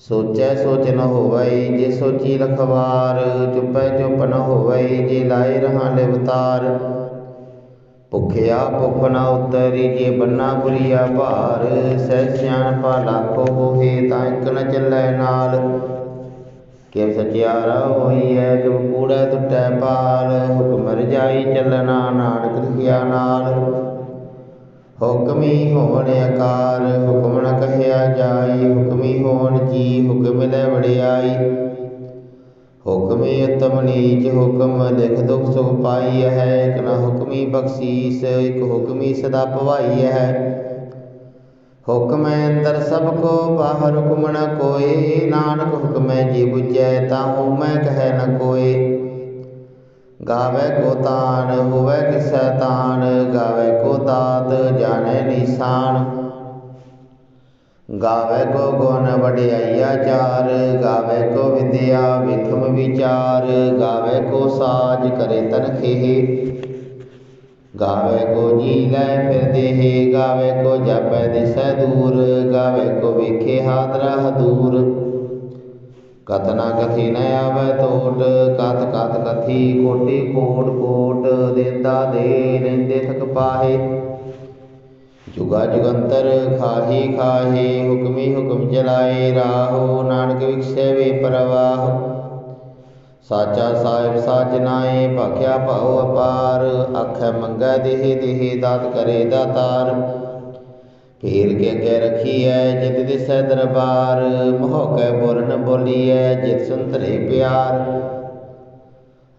ਸੋਚੈ ਸੋਚ ਨ ਹੋਵੈ, ਜੇ ਸੋਚੀ ਰਖਵਾਰ, ਚੁਪੈ ਚੁਪ ਨ ਹੋਵੈ, ਜੇ ਲਾਏ ਰਹਾ ਲਿਵਤਾਰ। ਭੁਖਿਆ ਭੁਖ ਨਾ ਉਤਰੀ, ਜੇ ਬੰਨਾ ਬੁਰੀਆ ਭਾਰ, ਸਹਿ ਸਿਆਣ ਪਾ ਲਾਖੋ ਹੋਏ ਤਾਂ ਇੱਕ ਨ ਚੱਲੈ ਨਾਲ। ਕਿਵ ਸਚਿਆਰਾ ਹੋਈਐ ਕਿਵ ਕੂੜਾ ਟੁੱਟੈ ਪਾਲ ਹੁਕਮ ਰਜਾਈ ਚੱਲਣਾ ਨਾਨਕ ਲਿਖਿਆ ਨਾਲ। ਹੁਕਮੀ ਹੋਣ ਆਕਾਰ, ਹੁਕਮ ਨ ਕਹਿਆ ਜਾਈ ਹੁਕਮੀ ਹੋਣ ਜੀ ਹੁਕਮ ਲੈ ਵੜਿਆਈ? ਹੁਕਮੀ ਉਤਮ ਨੀਚ ਹੁਕਮ, ਲਿਖ ਦੁਖ ਸੁਖ ਪਾਈ ਹੈ, ਇਕ ਨ ਹੁਕਮੀ ਬਖਸ਼ੀਸ, ਇਕ ਹੁਕਮੀ ਸਦਾ ਭਵਾਈ ਹੈ। ਹੁਕਮੈ ਅੰਦਰ ਸਭ ਕੋ, ਬਾਹਰ ਹੁਕਮ ਨ ਕੋਏ, ਨਾਨਕ ਹੁਕਮੈ ਜੀ ਬੁਝੈ ਤਾਹੂ ਮੈਂ ਕਹਿ ਨ ਕੋਏ। ਗਾਵੇ ਕੋ ਤਾਨ ਹੋਵੇ ਕਿਸੈ ਤਾਨ ਗਾਵੇ ਕੋ ਦਾਤ, ਜਾਣੈ ਨਿਸ਼ਾਨ। ਗਾਵੇ ਕੋ ਗੁਣ ਵਡਿਆਈਆ ਚਾਰ, ਗਾਵੇ ਕੋ ਵਿਦਿਆ ਵਿਖਮ ਵਿਚਾਰ, ਗਾਵੇ ਕੋ ਸਾਜ ਕਰੇ ਤਨ ਖੇਹ। ਗਾਵੇ ਕੋ ਜੀ ਲੈ ਫਿਰ ਦੇਹ, ਗਾਵੇ ਕੋ ਜਪੈ ਦਿਸੈ ਦੂਰ, ਗਾਵੇ ਕੋ ਵੇਖੇ ਹਾਦਰਾ ਹਦੂਰ ਕਤਨਾ ਕਥੀ ਨ ਆਵੈ ਟੋਟ ਕਤ ਕਤ ਕਥੀ ਕੋਟੀ ਕੋਟ ਕੋਟ, ਦੇਂਦਾ ਦੇ ਰਹਿੰਦੇ ਥਕ ਪਾਹੇ। ਜੁਗਾ ਜੁਗੰਤਰ ਖਾਹੀ ਖਾਹੇ, ਹੁਕਮੀ ਹੁਕਮ ਚਲਾਏ ਰਾਹੋ, ਨਾਨਕ ਵਿਖਸੇ ਵੇ ਪਰਵਾਹ। ਸਾਚਾ ਸਾਹਿਬ ਸਾਜਨਾਏ ਭਖਿਆ ਭਉ ਅਪਾਰ, ਆਖੈ ਮੰਗੈ ਦੇਹ ਦੇਹ ਦਾਤ ਕਰੇ ਦਾਤਾਰ। ਫੇਰ ਕੇ ਅੱਗੇ ਰਖੀਐ, ਜਿਤ ਦਿਸੈ ਦਰਬਾਰ ਮੋਹ ਕੈ ਬੋਲੀਐ, ਜਿਤ ਸੁੰਤਰੇ ਪਿਆਰ।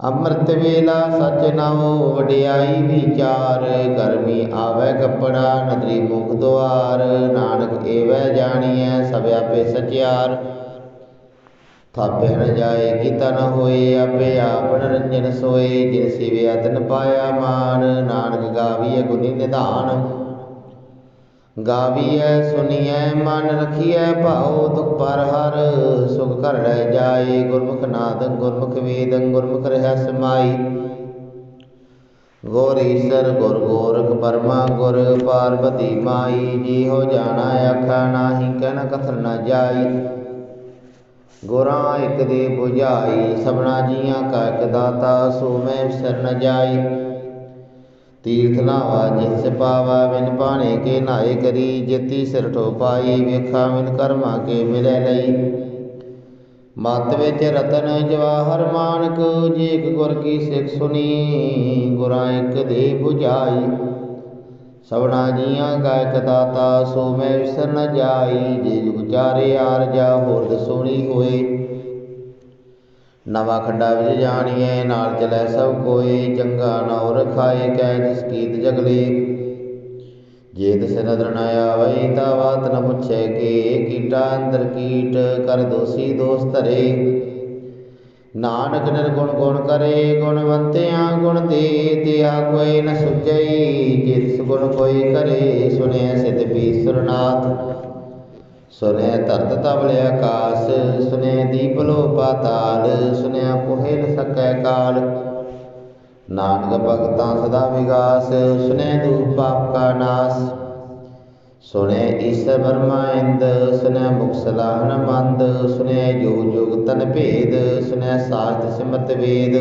ਅੰਮ੍ਰਿਤ ਵੇਲਾ ਸਚ ਨਾਉ, ਵਡਿਆਈ ਵਿਚਾਰ, ਗਰਮੀ ਆਵੇ ਕੱਪੜਾ, ਨਦਰੀ ਮੁਖ ਦੁਆਰ। ਨਾਨਕ ਏਵੈ ਜਾਣੀਐ, ਸਭ ਆਪੇ ਸਚਿਆਰ। ਥਾਪੇ ਨ ਜਾਏ, ਕੀਤਾ ਨ ਹੋਏ, ਆਪੇ ਆਪ ਰੰਜਨ ਸੋਏ। ਜਿਨ ਸਿਵਿਆ ਤਨ ਪਾਇਆ ਮਾਨ, ਨਾਨਕ ਗਾਵੀਐ ਗੁਨੀ ਨਿਧਾਨ। ਗਾਵੀਐ ਸੁਣੀਐ ਮਨ ਰਖੀਐ, ਭਾਉ ਦੁਖ ਪਰ ਹਰ। ਸੁਖ ਕਰ ਲੈ ਜਾਏ, ਗੁਰਮੁਖ ਨਾਦ, ਗੁਰਮੁਖ ਵੇਦ, ਗੁਰਮੁਖ ਰਹਿ ਸਮਾਈ ਗੁਰ ਈਸਰ ਗੁਰ ਗੋਰਖ ਪਰਮਾ ਗੁਰ ਪਾਰਵਤੀ ਮਾਈ। ਜੀ ਹੋ ਜਾਣਾ ਆਖਾ ਨਾਹੀ ਕਹਿਨ ਕਥਨ ਨਾ ਜਾਈ। ਗੁਰਾਂ ਇਕ ਦੇ 부ਝਾਈ ਸਭਨਾ ਜੀਆਂ ਕਾ ਇਕ ਦਾਤਾ, ਸੋ ਮੈਂ ਵਿਸਰ ਨ ਜਾਈ। ਤੀਰਥ ਨਾਵਾ ਜਿਸ ਪਾਵਾ, ਬਿਨ ਪਾਣੇ ਕੇ ਨਾਏ ਕਰੀ, ਜੇਤੀ ਸਿਰ ਠੋ ਵੇਖਾ ਮਿਨ ਕਰਮਾ ਕੇ ਮਿਲੇ ਲਈ। ਮਤ ਵਿੱਚ ਰਤਨ ਜਵਾਹਰ ਮਾਨਕ ਜੇਕ ਇਕ ਗੁਰ ਕੀ ਸਿੱਖ ਸੁਣੀ ਗੁਰਾਂ ਇਕ ਦੇ 부ਝਾਈ ਸਭਨਾ ਜੀਆਂ ਕਾ ਇਕ ਦਾਤਾ, ਸੋ ਮੈਂ ਵਿਸਰ ਨ ਜਾਈ, ਜੇ ਜੁਗ ਚਾਰੇ ਆਰ ਜਾ ਹੋਰ ਦਸੋਣੀ ਹੋਏ। ਨਵਾਂ ਖੰਡਾ ਵਿੱਚ ਜਾਣੀਐ, ਨਾਲ ਚਲੈ ਸਭ ਕੋਏ, ਚੰਗਾ ਨਉ ਰਖਾਏ ਕੈ ਜਿਸ ਕੀਤ ਜਗਲੇ। ਜੇ ਤਿਸ ਨਦਰ ਨ ਆਵਈ ਤਾ ਬਾਤ ਨ ਪੁੱਛੈ ਕੇ, ਕੀਟਾ ਅੰਦਰ ਕੀਟ, ਕਰ ਦੋਸੀ ਦੋਸ ਧਰੇ। ਨਾਨਕ ਨਿਰਗੁਣ ਗੁਣ ਕਰੇ ਗੁਣਵੰਤਿਆਂ ਗੁਣ ਦੇ ਤਿਆ ਕੋਈ ਨ ਸੁਝਈ, ਜਿਸ ਗੁਣ ਕੋਈ ਕਰੇ ਸੁਣਿਆ ਸਿਧ ਵੀ ਸੁਰਨਾਥ ਸੁਨੇ ਧਰਤ ਤਬਲੇ ਆਕਾਸ ਸੁਨੇ ਦੀਪ ਲੋ ਪਾਤਾਲ ਸੁਨਿਆ ਕੋਹਿ ਨ ਸਕੈ ਕਾਲ। ਨਾਨਕ ਭਗਤਾਂ ਸਦਾ ਵਿਗਾਸ ਸੁਨੇ ਦੂਪ ਪਾਪ ਕਾ ਨਾਸ। ਸੁਨੇ ਈਸਰ ਬਰਮਾ ਇੰਦ ਸੁਨੇ ਮੁਖ ਸਲਾਹਨ ਮੰਦ ਸੁਨੇ ਜੋ ਜੁਗ ਤਨ ਭੇਦ ਸੁਨੇ ਸਾਸਤ ਸਿਮਤ ਵੇਦ।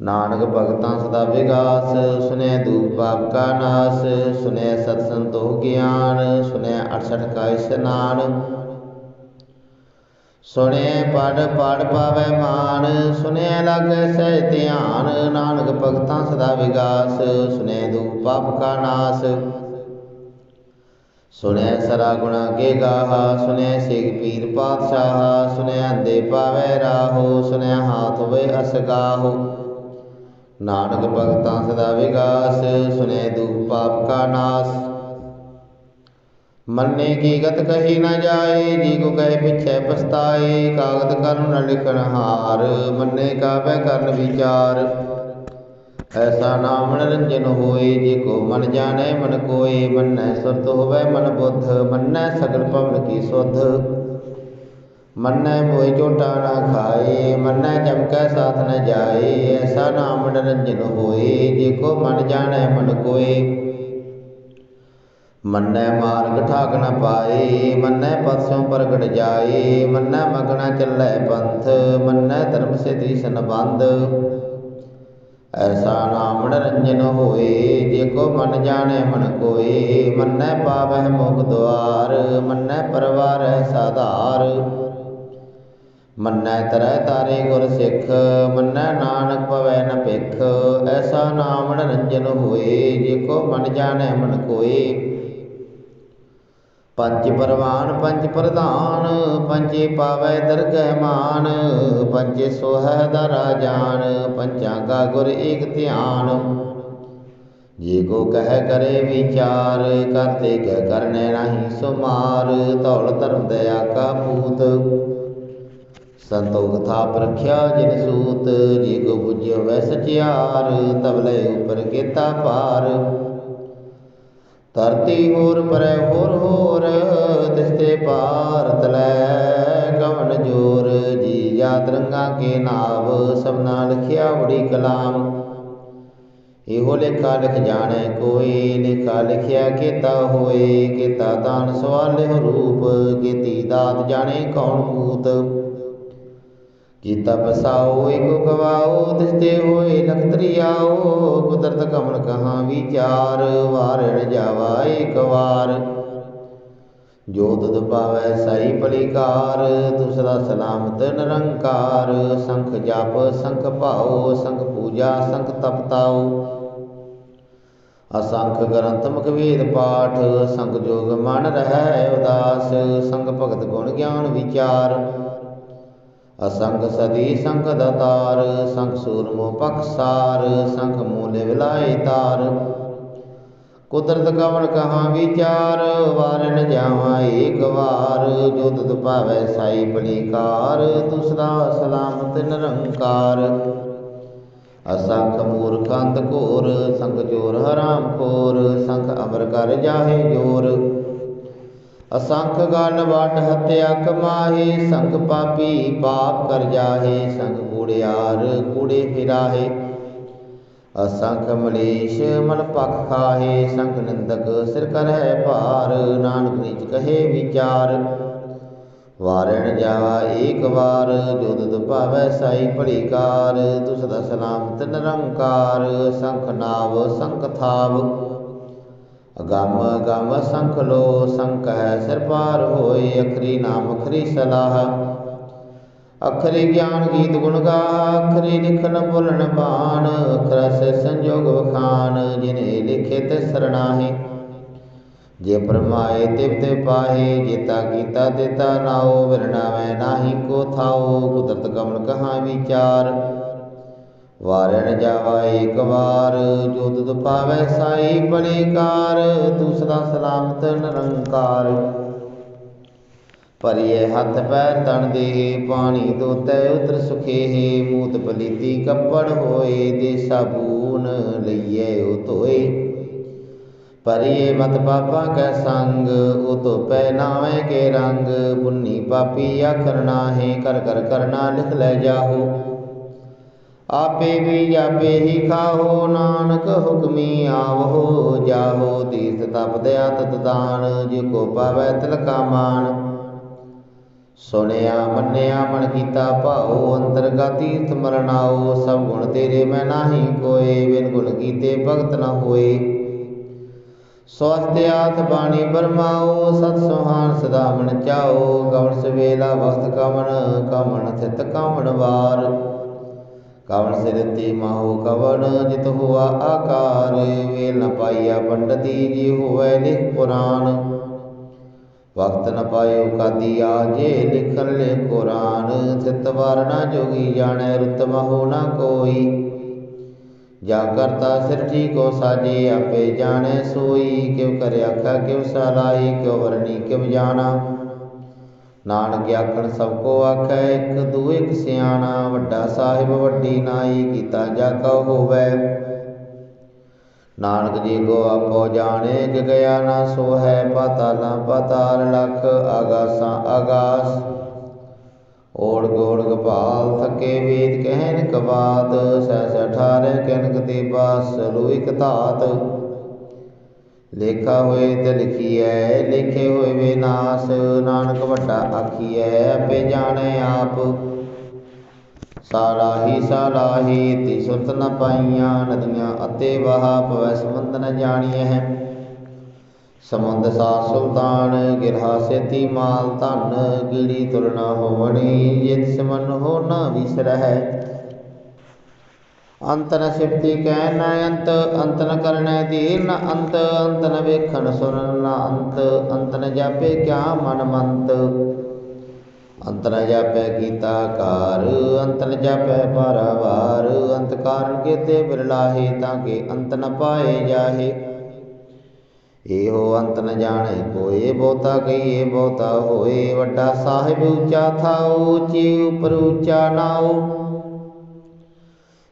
ਨਾਨਕ ਭਗਤਾਂ ਸਦਾ ਵਿਗਾਸ ਸੁਨੇ ਦੂਪ ਪਾਪ ਕਾ ਨਾਸ ਸੁਨੇ ਸਤ ਸੰਤੋਖ ਗਿਆਨ ਸੁਨੇ 68 ਕਾ ਇਸਨਾਨ ਸੁਨੇ ਪੜ ਪੜ ਪਾਵੇ ਮਾਨ ਸੁਨੇ ਲਾਗੈ ਸਹਿ ਧਿਆਨ, ਨਾਨਕ ਭਗਤਾਂ ਸਦਾ ਵਿਗਾਸ ਸੁਨੇ ਦੂਪ ਪਾਪ ਕਾ ਨਾਸ। ਸੁਨੇ ਸਰਾ ਗੁਣਾ ਕੇ ਗਾਹਾ ਸੁਨੇ ਸਿਖ ਪੀਰ ਪਾਤਸ਼ਾਹ ਸੁਨੇ ਅੰਦੇ ਪਾਵੇ ਰਾਹੋ ਸੁਨੇ ਹਾਥ ਵੇ ਅਸਗਾਹੋ। ਨਾਨਕ ਭਗਤਾਂ ਸਦਾ ਵਿਗਾਸ ਸੁਨੇ ਦੂਪ ਪਾਪ ਕਾ ਨਾਸ। ਮੰਨੇ ਕੀ ਗਤ ਕਹੀ ਨਾ ਜਾਏ, ਜੀ ਕੋ ਕਹੇ ਪਿਛੈ ਪਛਤਾਏ ਕਾਗਦ ਕਰਮ ਨ ਲਿਖਣ ਹਾਰ, ਮੰਨੇ ਕਾਬੈ ਕਰਨ ਵਿਚਾਰ। ਐਸਾ ਨਾਮ ਨਿਰੰਜਨ ਹੋਏ, ਜੇ ਕੋ ਮਨ ਜਾਣੈ ਮਨ ਕੋਏ, ਮੰਨੈ ਸੁਰਤ ਹੋਵੈ ਮਨ ਬੁੱਧ, ਮੰਨੈ ਸਗਲ ਭਵਨ ਕੀ ਸੁਧ। ਮੰਨੈ ਮੋਹਿ ਝੋਟਾ ਨਾ ਖਾਏ, ਮੰਨੈ ਚਮਕੈ ਸਾਥ ਨ ਜਾਏ, ਐਸਾ ਨਾਮ ਨਿਰੰਜਨ ਹੋਏ, ਜੇ ਕੋ ਮਨ ਜਾਣੈ ਮਨ ਮੰਨੈ ਮਾਰਗ ਠਾਕ ਨ ਪਾਏ, ਮੰਨੈ ਪਤਿਓਂ ਪ੍ਰਗਟ ਜਾਏ, ਮੰਨੈ ਮਗਣਾ ਚੱਲੈ ਪੰਥ, ਮੰਨੈ ਧਰਮ ਸਿਧੀ ਸੰਬੰਧ ਐਸਾ ਨਾਮ ਨਿਰੰਜਨ ਹੋਏ, ਜੇ ਕੋ ਮਨ ਜਾਣੈ ਮਨ ਕੋਏ, ਮੰਨੈ ਪਾਵਹਿ ਮੁਖ ਦੁਆਰ, ਮੰਨੈ ਪਰਵਾਰੈ ਸਾਧਾਰ। ਮੰਨੈ ਤਰੈ ਤਾਰੇ ਗੁਰ ਸਿੱਖ, ਮੰਨੈ ਨਾਨਕ ਪਵੈ ਨ ਭਿਖ। ਐਸਾ ਨਾਮ ਨਿਰੰਜਨ ਹੋਏ, ਜੇ ਕੋ ਮਨ ਜਾਣੈ ਮਨ ਕੋਏ। ਪੰਜ ਪਰਵਾਨ, ਪੰਜ ਪ੍ਰਧਾਨ, ਪੰਜੇ ਪਾਵੈ ਦਰਗਹਿ ਮਾਨ। ਪੰਜੇ ਸੋਹੈ ਦਰਾ ਜਾਨ, ਪੰਚਾਂ ਕਾ ਗੁਰ ਏਕ ਧਿਆਨ। ਜੇ ਕੋ ਕਹਿ ਕਰੇ ਵਿਚਾਰ ਕਰਤੇ ਕਹਿ ਕਰਨੇ ਨਹੀਂ ਸੁਮਾਰ। ਧੌਲ ਧਰਮ ਦਇਆ ਕਾ ਪੂਤ। ਸੰਤੋਖ ਥਾਪ ਰਖਿਆ ਜਿਨ ਸੂਤ ਜੀ ਕੋ ਬੁਝਿਓ ਵੈ ਸਚਿਆਰ ਤਬਲੇ ਉਪਰ ਕੀਤਾ ਪਾਰ ਧਰਤੀ ਹੋਰ ਪਰੈ ਹੋਰ ਹੋਰ ਤਿਸਤੇ ਪਾਰ ਤਲੈ ਕਵਨ ਜੋਰ। ਜੀ ਜਾਤ ਤਰੰਗਾ ਕੇ ਨਾਵ ਸਭਨਾ ਲਿਖਿਆ ਬੜੀ ਕਲਾਮ। ਇਹੋ ਲੇਖਾ ਲਿਖ ਜਾਣੈ ਕੋਈ, ਲੇਖਾ ਲਿਖਿਆ ਕੀਤਾ ਹੋਏ। ਕੀਤਾ ਤਾਨ ਸਵਾਲਿਹੁ ਰੂਪ, ਕੀਤੀ ਦਾਤ ਜਾਣੇ ਕੌਣ ਕੂਤ। ਕੀਤਾ ਪਸਾਓ ਏਕੋ ਗਵਾਓ ਦਿਸਤੇ ਹੋਏ ਲਖਤਰੀਆਓ ਕੁਦਰਤ ਕਮਨ ਕਹਾ ਵਿਚਾਰ, ਵਾਰਣ ਜਾਵਾ ਏਕ ਵਾਰ। ਜੋ ਤੁਧ ਪਾਵੈ ਸਾਈ ਪਲਿਕਾਰ ਤੁਸਰਾ ਸਲਾਮਤ ਨਿਰੰਕਾਰ, ਸੰਖ ਜਪ, ਸੰਖ ਭਾਓ ਸੰਖ ਪੂਜਾ, ਸੰਖ ਤਪਤਾਓ ਅਸੰਖ ਗ੍ਰੰਥ ਮੁਖ ਵੇਦ ਪਾਠ, ਸੰਗ ਜੋਗ ਮਨ ਰਹਿ ਉਦਾਸ, ਸੰਗ ਭਗਤ ਗੁਣ ਗਿਆਨ ਵਿਚਾਰ। ਅਸੰਗ ਸਦੀ ਸੰਗ ਦਤਾਰ ਸੰਗ ਸੂਰਮੋ ਪਖਸਾਰ ਸੰਗ ਮੂਲੇ ਵਿਲਾਏ ਤਾਰ। ਕੁਦਰਤ ਕਵਨ ਕਹਾਂ ਵਿਚਾਰ ਵਾਰਨ ਜਾਵਾਂ ਏਕ ਵਾਰ। ਜੋ ਤੁਧ ਭਾਵੈ ਸਾਈ ਬਲੀਕਾਰ ਤੁਸਰਾ ਸਲਾਮਤ ਨਿਰੰਕਾਰ। ਅਸੰਖ ਮੂਰਖ ਅੰਧ ਘੋਰ, ਸੰਗ ਚੋਰ ਹਰਾਮ ਖੋਰ ਸੰਗ ਅਮਰ ਕਰ ਜਾਹੇ ਜੋਰ। ਅਸੰਖ ਗਨ ਵਟ ਹਤਿਆ ਕਮਾਹੇ, ਸੰਗ ਪਾਪੀ ਪਾਪ ਕਰ ਜਾਹੇ, ਸੰਗ ਕੂੜਿਆਰ ਕੂੜੇ ਫਿਰਾਹੇ ਅਸੰਖ ਮਲੇਸ਼ ਮਨ ਪਖ ਖਾਹੇ, ਸੰਗ ਨਿੰਦਕ ਸਿਰ ਕਰਹਿ ਭਾਰ, ਨਾਨਕ ਨੀਚ ਕਹੇ ਵਿਚਾਰ। ਵਾਰਣ ਜਾਵਾ ਏਕ ਵਾਰ, ਜੋ ਤੁਧ ਭਾਵੈ ਸਾਈ ਭਲੀਕਾਰ ਤੁਸ ਦਾ ਸਲਾਮਤ ਨਿਰੰਕਾਰ, ਸੰਖ ਨਾਵ ਸੰਖ ਥਾਵ। ਅਗੰਮ ਗਮ ਸੰਖ ਲੋ ਸੰਖ ਹੈ ਸਿਰ ਪਾਰ ਹੋਏ ਅਖਰੀ ਨਾਮ ਅਖਰੀ ਸਲਾਹ। ਅਖਰੀ ਗਿਆਨ ਗੀਤ ਗੁਣ ਗਾ, ਅਖਰੀ ਲਿਖਨ ਬੋਲਣ ਬਾਣ ਅਖਰ ਸੇ ਸੰਜੋਗ ਵਖਾਨ ਜਿਨੇ ਲਿਖੇ ਤੇ ਸਰਣਾਹੀ। ਜੇ ਪਰਮਾਏ ਤਿਵ ਤੇ ਪਾਹੇ ਜੇਤਾ ਕੀਤਾ ਦੇਤਾ ਨਾਓ ਵਿਰਣਾਵੇਂ ਨਾਹੀ ਕੋ ਥਾਓ ਕੁਦਰਤ ਕਮਲ ਕਹਾਂ ਵਿਚਾਰ ਵਾਰਣ ਜਾਵਾ ਏਕ ਵਾਰ, ਜੋ ਤੁਧ ਪਾਵੈ ਸਾਈ ਬਲੀਕਾਰ ਦੂਸਰਾ ਸਲਾਮਤ ਨਿਰੰਕਾਰ। ਭਰੀਏ ਹੱਥ ਪੈਰ ਤਣ ਦੇ ਪਾਣੀ ਦੋਤੈ ਉਤਰ ਸੁਖੇ ਮੂਤ ਪਲੀਤੀ ਕੱਪੜ ਹੋਏ ਦੇ ਸਾਬੂਨ ਲਈਏ ਉਹ ਧੋਏ। ਪਰਿਏ ਮਤ ਪਾਪਾ ਕੈ ਸੰਗ, ਉਹ ਤੋ ਪੈ ਨਾਵੇਂ ਕੇ ਰੰਗ ਪੁੰਨੀ ਪਾਪੀ ਆਖਰ ਨਾਹੇ ਕਰ ਕਰ ਕਰਨਾ ਲਿਖ ਲੈ ਜਾਹੋ। ਆਪੇ ਵੀ ਜਾਪੇ ਹੀ ਖਾਹੋ, ਨਾਨਕ ਹੁਕਮੀ ਆਵਹੋ, ਜਾਹੋ ਤੀਰਥ ਤਪ ਦਇਆ ਤਤ ਦਾਨ, ਜੇ ਕੋ ਪਾਵੈ ਤਿਲਕਾ ਮਾਨ। ਸੁਣਿਆ, ਮੰਨਿਆ, ਮਨ ਕੀਤਾ, ਭਾਉ ਅੰਤਰਗਾ ਤੀਰਥ ਮਰਨਾਓ ਸਭ ਗੁਣ ਤੇਰੇ ਮੈਂ ਨਾਹੀ ਕੋਏ ਬਿਨ ਗੁਣ ਕੀਤੇ ਭਗਤ ਨ ਹੋਏ। ਸਵਸਤਿਆਥ ਬਾਣੀ ਬਰਮਾਓ, ਸਤ ਸੁਹਾਨ ਸਦਾ ਮਨ ਚਾਓ ਕਵਣ ਸਵੇਲਾ ਵਕਤ ਕਵਣ ਕਵਣ ਥਿਤ ਕਵਣ ਵਾਰ। ਕਵਣ ਸਿਰਤੀ ਮਾਹੂ ਕਵਣ, ਜਿਤ ਹੁਆ ਆਕਾਰ, ਵੇਲ ਨ ਪਾਈਆ ਪੰਡਤੀ ਜੀ ਹੋਵੇ ਲਿਖ ਪੁਰਾਨ ਵਕਤ ਨ ਪਾਇਓ ਕਾਦੀ ਆਜੇ ਲਿਖਨ ਲੈ ਕੁਰਾਨ ਥਿਤ ਵਾਰ ਨਾ ਜੋਗੀ ਜਾਣੈ ਰੁਤ ਮਹੋ ਨ ਕੋਈ। ਜਾ ਕਰਤਾ ਸਿਰਜੀ ਕੋ ਸਾਜੇ, ਆਪੇ ਜਾਣੈ ਸੋਈ, ਕਿਉ ਕਰ ਆਖਾ ਕਿਉ ਸਲਾਈ ਕਿਉ ਵਰਣੀ ਕਿਉ ਜਾਣਾ। ਨਾਨਕ ਆਖਣ, ਸਭ ਕੋ ਆਖੈ, ਇੱਕ ਦੂ ਇੱਕ ਸਿਆਣਾ, ਵੱਡਾ ਸਾਹਿਬ, ਵੱਡੀ ਨਾਈ, ਕੀਤਾ ਜਾ ਕਉ ਹੋਵੈ। ਨਾਨਕ ਜੀ ਕੋ ਆਪੋ ਜਾਣੇ ਕਿ ਗਿਆ ਨਾ ਸੋ ਹੈ ਪਾਤਾਲਾਂ ਪਾਤਾਲ ਲਖ, ਆਗਾਸਾਂ ਆਗਾਸ। ਓੜ ਗੋੜ ਗਪਾਲ ਥਕੇ ਵੇਦ ਕਹਿਨ ਕਵਾਤ ਸਹਿ ਸਹਿ ਠਾਰੇ ਕਨਕ ਤੇ ਬਾਸ ਲੋ ਧਾਤ। ਲੇਖਾ ਹੋਏ ਤੇ ਲਿਖੀਐ, ਲਿਖੇ ਹੋਏ ਵਿਨਾਸ਼ ਨਾਨਕ ਵੱਡਾ ਆਖੀਐ, ਆਪੇ ਜਾਣੈ ਆਪ। ਸਾਰਾਹੀ ਸਾਲਾਹੀ, ਤੀ ਸੁਰਤ ਨ ਪਾਈਆਂ ਨਦੀਆਂ ਅਤੇ ਵਹਾ ਪਵੈ ਸਮੁੰਦ ਨ ਜਾਣੀਐ ਸਮੁੰਦ ਸਾ ਸੁਲਤਾਨ ਗਿਰਹਾ ਸੇਤੀ ਮਾਲ ਧਨ ਗਿੜੀ ਤੁਲਨਾ ਹੋਵਣੀ, ਜਿਤ ਸਮਨ ਹੋ ਨਾ ਵਿਸਰਹਿ। ਅੰਤ ਨ ਸਿਫਤੀ ਕਹਿ ਨ ਅੰਤ ਅੰਤ ਨ ਕਰਨੈ ਧੀਰ ਨ ਅੰਤ ਅੰਤ ਨ ਵੇਖਣ ਸੁਣਨ ਨ ਅੰਤ ਅੰਤ ਨ ਜਾਪੇ ਕਿਆ ਮਨ ਮੰਤ। ਅੰਤ ਕੀਤਾ ਕਾਰ ਅੰਤ ਕਾਰਨ ਕੇਤੇ ਬਿਰਲਾਹੇ ਤਾਂ ਕਿ ਅੰਤ ਨ ਪਾਏ ਜਾਹੇ। ਇਹੋ ਅੰਤ ਨ ਜਾਣੇ ਕੋਏ ਬਹੁਤਾ ਕਹੀਏ ਬਹੁਤਾ ਹੋਏ, ਵੱਡਾ ਸਾਹਿਬ ਉੱਚਾ ਥਾਉ, ਉੱਚੀ ਉਪਰ ਉੱਚਾ ਨਾਉ।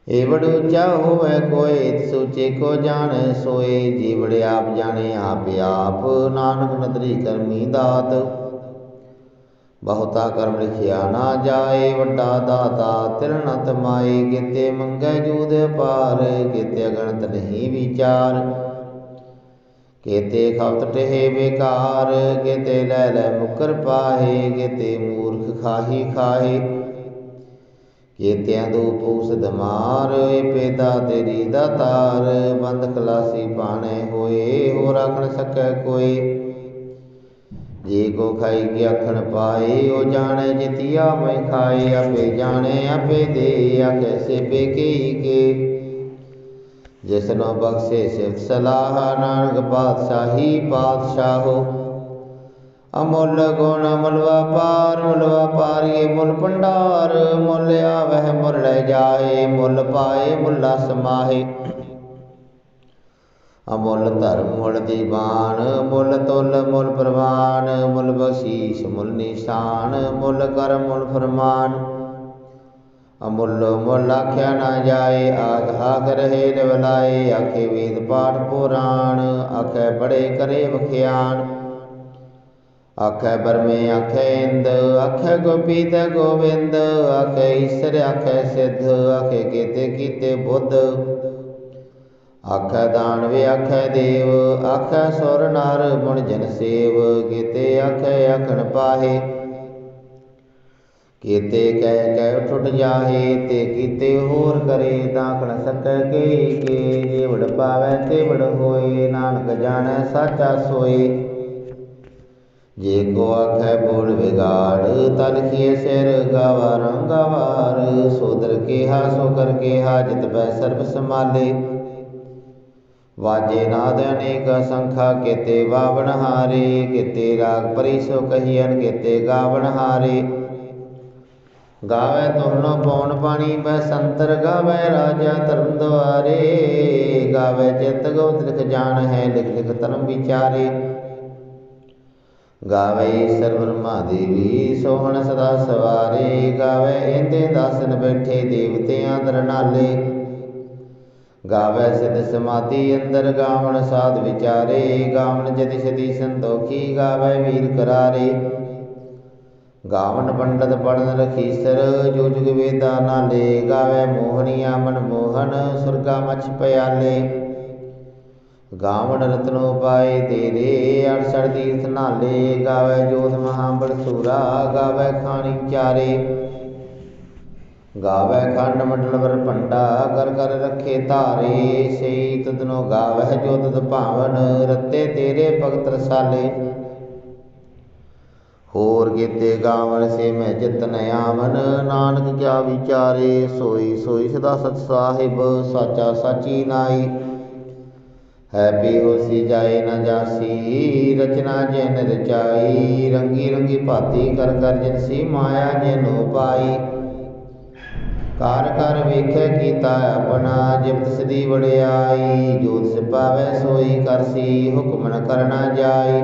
ਏਵੜ ਉੱਚਾ ਹੋਵੇ ਕੋਏ, ਸੋਚੇ ਕੋ ਜਾਣੈ ਸੋਏ, ਜੀਵੜ ਆਪ ਜਾਣੇ ਆਪ ਆਪ, ਨਾਨਕ ਨਦਰੀ ਕਰਮੀ ਦਾਤ। ਬਹੁਤਾ ਕਰਮ ਲਿਖਿਆ ਨਾ ਜਾਏ, ਵੱਡਾ ਦਾਤਾ ਤਿਲ ਮਾਏ, ਕਿਤੇ ਮੰਗੈ ਜੂਦ ਪਾਰ ਕਿਤੇ ਅਗਣਤ ਨਹੀਂ ਵਿਚਾਰ। ਕਿਤੇ ਖਪਤ ਟਹਿ ਬੇਕਾਰ, ਕਿਤੇ ਲੈ ਲੈ ਮੁਕਰ ਪਾਹੇ, ਕਿਤੇ ਮੂਰਖ ਖਾਹੀ ਖਾਹੇ। ਕੇਤਿਆਂ ਦੂ ਪੂਸ ਦਮਾਰ ਪੇਦਾ ਤੇਰੀ ਦਾਤਾਰ ਬੰਦ ਖਲਾਸੀ ਪਾਣੇ ਹੋਏ ਹੋ ਰੱਖਣ ਸਕੈ ਕੋਈ। ਜੇ ਕੋ ਖਾਈ ਕੇ ਆਖਣ ਪਾਏ, ਉਹ ਜਾਣੇ ਜਿਤਿਆ ਮੈਂ ਖਾਏ। ਆਪੇ ਜਾਣੇ, ਆਪੇ ਦੇ, ਆਖੇ ਸੇ ਬੇਕੀ ਕੇ। ਜਿਸਨੋ ਬਖਸ਼ੇ ਸਿਫਤ ਸਲਾਹ, ਨਾਨਕ ਪਾਤਸ਼ਾਹੀ ਪਾਤਸ਼ਾਹੋ। ਅਮੁੱਲ ਗੁਣ ਮੁੱਲ ਵਪਾਰ ਮੁੱਲ ਵਪਾਰੀਏ ਮੁੱਲ ਭੰਡਾਰ, ਮੁੱਲ ਆਵਹਿ ਮੁੱਲ ਜਾਏ, ਮੁੱਲ ਪਾਏ ਮੁੱਲਾ ਸਮਾਏ ਅਮੁੱਲ ਧਰਮ ਮੁੱਲ ਦੀਵਾਨ ਮੁੱਲ ਤੁਲ ਮੁੱਲ ਪ੍ਰਵਾਨ, ਮੁੱਲ ਬਖਸ਼ੀਸ਼ ਮੁੱਲ ਨਿਸ਼ਾਨ, ਮੁੱਲ ਕਰਮ ਮੁੱਲ ਫਰਮਾਨ। ਅਮੁੱਲ ਮੁੱਲ ਆਖਿਆ ਨਾ ਜਾਏ ਆਖ ਹਾਕ ਰਹੇ ਨਿਵਲਾਏ ਆਖੇ ਵੇਦ ਪਾਠ ਪੁਰਾਣ, ਆਖੇ ਬੜੇ ਕਰੇ ਵਖਿਆਨ ਆਖੈ ਬਰਮੇ, ਆਖੈ ਇੰਦ, ਆਖੈ ਗੋਪੀ ਤੇ ਗੋਵਿੰਦ, ਆਖੈ ਈਸ਼ਰ, ਆਖੇ ਸਿੱਧ, ਆਖੈ ਕੀਤੇ ਕੀਤੇ ਬੁੱਧ। ਆਖੈ ਦਾਨਵੇ, ਆਖੈ ਦੇਵ, ਆਖੈ ਸੁਰ ਨਰ ਗੁਣ ਜਨ ਸੇਵ, ਕੀਤੇ ਆਖੈ ਆਖਣ ਪਾਹੇ। ਕੀਤੇ ਕਹਿ ਕਹਿ ਟੁੱਟ ਜਾਹੇ, ਤੇ ਕੀਤੇ ਹੋਰ ਕਰੇ ਦਾਖਣ ਸਕੈ ਕੇ ਕੇ ਜੇ ਪਾਵੈ ਤੇ ਵੜ ਹੋਏ, ਨਾਨਕ ਜਾਣੈ, ਸਾਚਾ ਸੋਏ। ਜੇ ਕੋ ਆਖੈ ਬੋਲ ਵਿਗਾੜ, ਤਨ ਕੀ ਸਿਰ ਗਾਵਾ ਰੰਗਵਾਰ ਸੋਦਰ ਕੇਹਾ ਸੋ ਕਰ ਕੇਹਾ, ਜਿਤ ਬੈ ਵਾਜੇ ਨਾਦ ਅਨੇਕ ਸੰਖਾ ਕੇਤੇ ਵਾਵਣ ਹਾਰੇ। ਕੇਤੇ ਰਾਗ ਪਰੀ ਸੋ ਕਹੀਨ ਕੇਤੇ ਗਾਵਣ ਹਾਰੇ। ਗਾਵੇ ਤੁਰਨੋ ਪਉਣ ਪਾਣੀ ਬੈ ਸੰਤਰ ਗਾਵੇ ਰਾਜਾ ਧਰਮ ਦੁਆਰੇ। ਗਾਵੇ ਚਿਤ ਗੋਤ ਲਿਖ ਜਾਣ ਹੈ, ਲਿਖ ਲਿਖ ਧਰਮ ਵਿਚਾਰੇ। ਗਾਵੇ ਸਰਵ ਬ੍ਰਹਮਾ ਦੇਵੀ, ਸੋਹਣ ਸਦਾ ਸਵਾਰੇ, ਗਾਵੇ ਇੰਦੇ ਦਾਸਨ ਬੈਠੇ ਦੇਵਤਿਆਂ ਦਰਨਾਲੇ। ਗਾਵੇ ਸਿਧ ਸਮਾਧੀ ਅੰਦਰ ਗਾਵਣ ਸਾਧ ਵਿਚਾਰੇ, ਗਾਵਣ ਜति ਸਦੀ ਸੰਤੋਖੀ ਗਾਵੇ ਵੀਰ ਕਰਾਰੇ। ਗਾਵਨ ਪੰਡਤ ਪੜਨ ਰਖੀਸਰ ਜੋ ਜੁਗ ਵੇਦਾ ਨਾਲੇ, ਗਾਵੇ ਮੋਹਨੀਆ ਮਨ ਮੋਹਨ ਸੁਰਗਾ ਮਛ ਪਿਆਲੇ। ਗਾਵਣ ਰਤਨੋ ਪਾਏ ਤੇਰੇ ਅੜਸੜ ਤੀਰਥ ਨਾਲੇ, ਗਾਵੇ ਜੋਤ ਮਹਾਬਲ ਸੂਰਾ, ਗਾਵੇ ਖਾਣੀ ਚਾਰੇ। ਗਾਵੇ ਖੰਡ ਮੰਡਲ ਵਰ ਭੰਡਾ, ਕਰ ਕਰ ਰੱਖੇ ਧਾਰੇ ਸਈ ਤਦਨੋ ਗਾਵੇ ਜੋਤ ਤਦ ਭਾਵਨ, ਰਤੇ ਤੇਰੇ ਭਗਤ ਰਸਾਲੇ। ਹੋਰ ਕੀਤੇ ਗਾਵਨ ਸੇ ਮੈਂ ਜਿਤਨ ਆਵਨ, ਨਾਨਕ ਕਿਆ ਵਿਚਾਰੇ, ਸੋਈ ਸੋਈ ਸਦਾ ਸਤ ਸਾਹਿਬ, ਸਾਚਾ ਸਾਚੀ ਨਾਈ। ਹੈਪੀ ਹੋਸੀ ਜਾਏ ਨਾ ਜਾਸੀ, ਰਚਨਾ ਜਿਨ ਰਚਾਈ, ਰੰਗੀ ਰੰਗੀ ਭਾਤੀ ਕਰ ਕਰ ਜਿਨ ਸੀ ਮਾਇਆ ਜਿਨੋ ਪਾਈ। ਕਾਰ ਕਰ ਵੇਖੈ ਕੀਤਾ ਆਪਣਾ, ਜਿਵਤ ਸਦੀ ਵਡਿਆਈ, ਜੋ ਤਿਸ ਸੋਈ ਕਰਸੀ ਹੁਕਮ ਨ ਕਰਨਾ ਜਾਈ।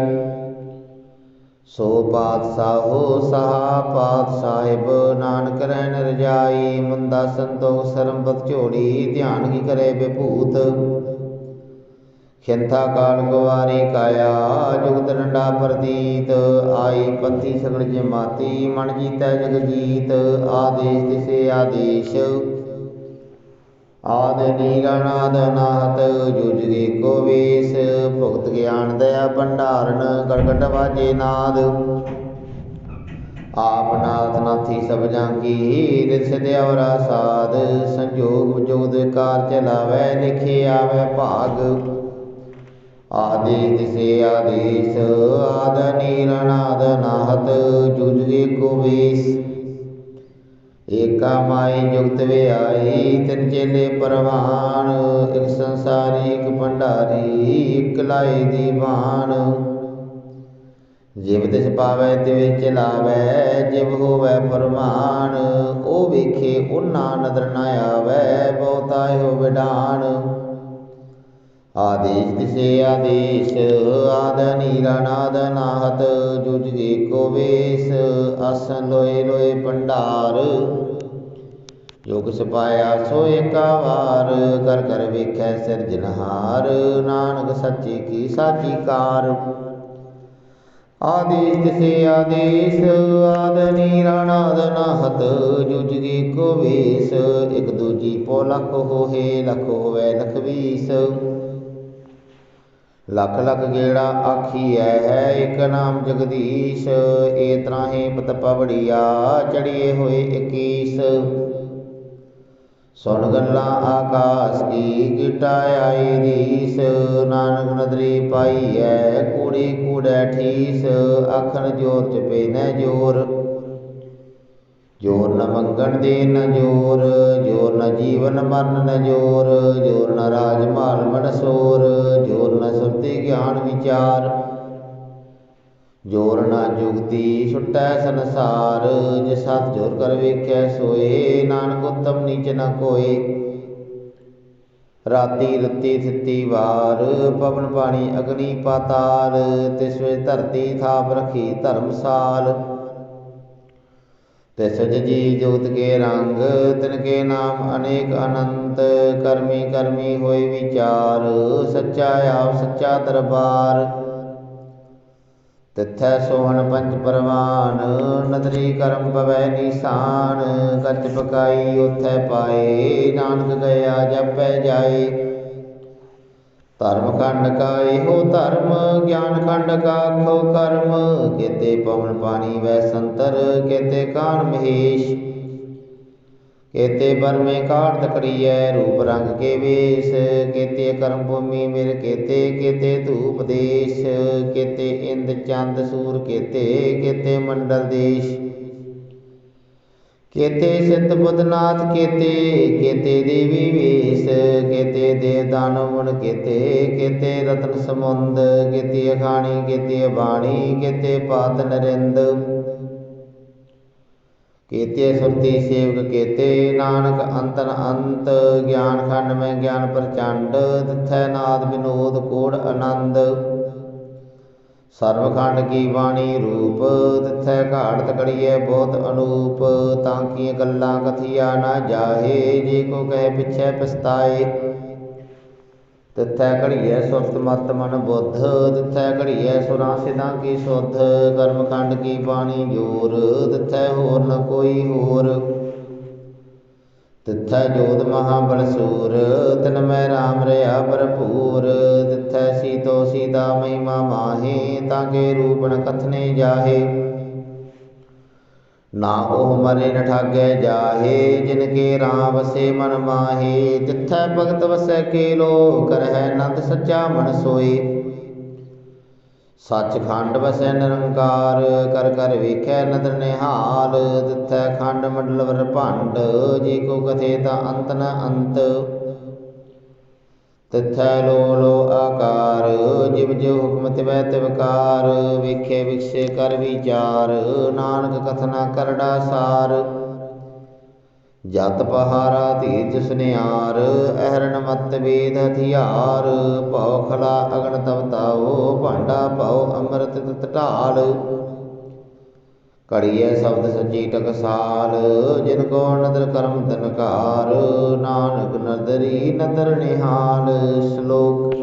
ਸੋ ਪਾਤਸ਼ਾਹੋ, ਸਹਾ ਪਾਤ ਸਾਹਿਬ ਨਾਨਕ ਰਹਿਣ ਰਜਾਈ ਮੁੰਦਾ ਸੰਤੋਖ ਸਰੰਬਤ ਝੋੜੀ ਧਿਆਨ ਕੀ ਕਰੇ ਬਿਭੂਤ। ਖਿੰਥਾ ਕਾਲ ਗਵਾਰੀ ਕਾਇਆ, ਜੁਗਤ ਡੰਡਾ ਪ੍ਰਤੀਤ ਆਈ ਪੰਥੀ ਸਗਲ ਜਮਾਤੀ, ਮਨ ਜੀਤੈ ਜਗ ਜੀਤ, ਆਦੇਸ਼ ਤਿਸੇ ਆਦੇਸ਼। ਆਦ ਨੀਰਨਾਦ ਨਾਹਤ ਜੁਜਗੇ ਕੋ ਵੇਸ, ਭੁਗਤ ਗਿਆਨ ਦਇਆ ਭੰਡਾਰਨ ਗੜਗੜ ਵਾਜੇ ਨਾਦ। ਆਪ ਨਾਥ ਨਾਥੀ ਸਭ ਜਾਂ ਕੀ ਰਿਸ ਦਿਵਰਾ ਸਾਧ ਸੰਜੋਗ ਵਿਜੋਗ ਕਾਰ ਚਲਾਵੈ, ਲਿਖੇ ਆਵੈ ਭਾਗ। ਆਦੇਸ਼ ਤਿਸੇ ਆਦੇਸ਼, ਆਦ ਨੀਰਨਾਦ ਨਾਹਤ ਜੁਜਗੇ ਕੋ ਵੇਸ। ਏਕਾ ਮਾਈ ਜੁਗਤ ਵਿਆਈ ਤਿਨ ਚੇਲੇ ਪਰਵਾਨ ਇਕ ਸੰਸਾਰੀ ਇਕ ਭੰਡਾਰੀ, ਇਕ ਲਾਈ ਦੀਵਾਨ ਜਿਵ ਤਿਸ ਪਾਵੈ, ਤਿਵੇ ਚਲਾਵੈ ਜਿਵ ਹੋਵੈ ਫਰਮਾਨ, ਉਹ ਵੇਖੇ, ਉਹਨਾਂ ਨਦਰ ਨ ਆਵੈ, ਬਹੁਤਾ ਹੋ ਵਿਡਾਨ ਆਦੇਸ਼ ਤਿਸੇ ਆਦੇਸ਼, ਆਦ ਨੀਰਾ ਨਾਦ ਨਾਹਤ ਜੁਜਗੇ ਕੋ ਵੇਸ, ਆਸਨ ਲੋਏ ਲੋਏ ਜੋ ਕਿਸ ਪਾਇਆ ਸੋ ਏਕਾ ਕਰ ਕਰ ਵੇਖੈ ਸਿਰਜਨਹਾਰ ਨਾਨਕ ਸੱਚੀ ਕੀ ਸਾਚੀ ਕਾਰ। ਆਦੇਸ਼ ਤਿਸੇ ਆਦੇਸ਼, ਆਦ ਨੀਰਾ ਨਾਦ ਨਾਹਤ ਜੁਜਗੇ ਕੋ ਵੇਸ, ਇਕ ਦੂਜੀ ਪੋ ਲਖ ਹੋਏ ਲਖ ਹੋਵੇ ਲਖ ਵੀਸ। ਲੱਖ ਲੱਖ ਗੇੜਾ ਆਖੀਐ, ਹੈ ਇਕ ਨਾਮ ਜਗਦੀਸ਼ ਏ ਤਰਾਹੇ ਪਤ ਪਵੜੀਆ ਚੜੀਏ ਹੋਏ ਇਕੀਸ। ਸੁਣ ਗੱਲਾਂ ਆਕਾਸ ਕੀ, ਗਿਟਾ ਆਈ ਦੀਸ ਨਾਨਕ ਨਦਰੀ ਪਾਈ ਐ ਕੂੜੀ ਕੂੜੈ ਠੀਸ, ਆਖਣ ਜੋਰ ਚਪੇ ਨੈ ਜੋਰ। ਜੋਰ ਨ ਮੰਗਣ ਦੇ ਨ ਜੋਰ ਜੋਰ ਨ ਜੀਵਨ ਮਰਨ ਨ ਜੋਰ ਜੋਰ ਨ ਰਾਜ ਮਾਲ ਮਨਸੋਰ ਜੋਰ ਨ ਸੁਰਤੀ ਗਿਆਨ ਵਿਚਾਰ ਜੋਰ ਨ ਜੁਗਤੀ ਛੁਟੈ ਸੰਸਾਰ ਜੇ ਸਤ ਜੋਰ ਕਰ ਵੇਖੈ ਸੋਏ, ਨਾਨਕ ਉਤਮ ਨੀਚ ਨ ਕੋਏ। ਰਾਤੀ ਰਤੀ ਥਿੱਤੀ ਵਾਰ, ਪਵਨ ਪਾਣੀ ਅਗਨੀ ਪਾਤਾਲ, ਤਿਸ ਵਿੱਚ ਧਰਤੀ ਥਾਪ ਰਖੀ ਧਰਮਸਾਲ ਤਿਸ ਜੀ ਜੋਤ ਕੇ ਰੰਗ, ਤਿਨ ਕੇ ਨਾਮ ਅਨੇਕ ਅਨੰਤ, ਕਰਮੀ ਕਰਮੀ ਹੋਏ ਵਿਚਾਰ, ਸੱਚਾ ਆਪ ਸੱਚਾ ਦਰਬਾਰ। ਤਿਥੈ ਸੋਹਣ ਪੰਜ ਪਰਵਾਨ, ਨਦਰੀ ਕਰਮ ਪਵੈ ਨੀਸਾਨ, ਕੱਚ ਪਕਾਈ ਉਥੈ ਪਾਏ, ਨਾਨਕ ਗਿਆ ਜਪੈ ਜਾਏ। ਧਰਮ ਖੰਡ ਕਾ ਇਹੋ ਧਰਮ, ਗਿਆਨ ਖੰਡ ਕਾ ਖੋ ਕਰਮ। ਕੇਤੇ ਪਵਨ ਪਾਣੀ ਵੈ ਸੰਤਰ, ਕੇਤੇ ਕਾਨ ਮਹੇਸ਼। ਕੇਤੇ ਬਰਮੇ ਕਾਟ ਤਕੜੀਐ, ਰੂਪ ਰੰਗ ਕੇ ਵੇਸ। ਕੇਤੇ ਕਰਮ ਭੂਮੀ ਮਿਰ ਕੇਤੇ ਕੇਤੇ ਧੂਪ ਦੇਸ਼। ਕੇਤੇ ਇੰਦ ਚੰਦ ਸੂਰ ਕੇਤੇ ਕੇਤੇ ਮੰਡਲ ਦੇਸ਼। ਕੇਤੇ ਸਿੰਧ ਬੁੱਧਨਾਥ ਕੇਤੇ ਕੇਤੇ ਦੇਵੀ ਵੇਸ, ਕੇਤੇ ਦੇਵ ਦਾਨਵ ਕੇਤੇ ਕੇਤੇ ਰਤਨ ਸਮੁੰਦ ਕੇਤੇ ਅਖਾਣੀ ਕੇਤੇ ਬਾਣੀ ਕੇਤੇ ਪਾਤ ਨਰਿੰਦ। ਕੇਤੇ ਸੁਰਤੀ ਸੇਵਕ ਕੇਤੇ, ਨਾਨਕ ਅੰਤਨ ਅੰਤ, ਗਿਆਨ ਖੰਡ ਮੈਂ ਗਿਆਨ ਪ੍ਰਚੰਡ, ਤਿਥੈ ਨਾਦ ਵਿਨੋਦ ਕੋੜ ਆਨੰਦ। ਸਰਵਖੰਡ ਕੀ ਬਾਣੀ ਰੂਪ, ਤਿਥੈ ਘਾੜ ਤਕੜੀਐ ਬਹੁਤ ਅਨੂਪ, ਤਾਂ ਕੀ ਗੱਲਾਂ ਕਥੀਆ ਨਾ ਜਾਹੇ, ਜੇ ਕੋ ਕਹੇ ਪਿਛੈ ਪਛਤਾਏ। ਤਿਥੈ ਘੜੀਐ ਸੁਰਤ ਮਤ ਮਨ ਬੁੱਧ, ਤਿਥੈ ਘੜੀਐ ਸੁਰਾਂ ਸਿਦਾਂ ਕੀ ਸੁਧ, ਕਰਮਖੰਡ ਕੀ ਬਾਣੀ ਜੋਰ, ਤਿਥੈ ਹੋਰ ਨ ਕੋਈ ਹੋਰ। ਤਿਥੈ ਜੋਤ ਮਹਾ ਬਲ ਸੂਰ, ਤਿਨ ਮੈਂ ਰਾਮ ਰਿਆ ਭਰਪੂਰ। ਤਿਥੈ ਸੀਤੋ ਸੀਤਾ ਮਹਿਮਾ ਮਾਹੇ, ਤਾਂ ਕੇ ਰੂਪ ਨ ਕਥਨੇ ਜਾਹੇ। ਨਾ ਉਹ ਮਰੇ ਨ ਠਾਗੈ ਜਾਹੇ, ਜਿਨ ਕੇ ਰਾਮ ਵਸੇ ਮਨ ਮਾਹੇ। ਤਿਥੈ ਭਗਤ ਵਸੈ ਕੇ ਲੋ ਕਰਹਿ ਨੰਦ ਸੱਚਾ ਮਨ ਸੋਏ। ਸੱਚਖੰਡ ਵਸੈ ਨਿਰੰਕਾਰ, ਕਰ ਕਰ ਵੇਖੈ ਨਦਰ ਨਿਹਾਲ ਤਿਥੈ ਖੰਡ ਮੰਡਲ ਵਰ ਭੰਡ, ਜੇ ਕੋ ਕਥੇ ਤਾਂ ਅੰਤ ਨ ਅੰਤ। ਤਿਥੈ ਲੋ ਲੋ ਆਕਾਰ, ਜਿਵ ਜਿਵ ਹੁਕਮ ਤਿਵੈ ਤਿਵਕਾਰ ਵੇਖੇ ਵਿਖਸੇ ਕਰ ਵਿਚਾਰ, ਨਾਨਕ ਕਥਨਾ ਕਰੜਾ ਸਾਰ। ਜਤ ਪਹਾਰਾ ਧੀਰਜ ਸੁਨਿਆਰ ਅਹਰਨ ਮਤ ਵੇਦ ਹਥਿਆਰ, ਭਉ ਖਲਾ ਅਗਨ ਤਵਤਾਓ ਭਾਂਡਾ ਭਉ ਅੰਮ੍ਰਿਤ ਤਤ ਢਾਲ। ਕੜੀਐ ਸ਼ਬਦ ਸੱਚੀ ਟਕਸਾਲ, ਜਿਨ ਕੋ ਨਦਰ ਕਰਮ ਤਨਕਾਰ, ਨਾਨਕ ਨਦਰੀ ਨਦਰ ਨਿਹਾਲ। ਸ਼ਲੋਕ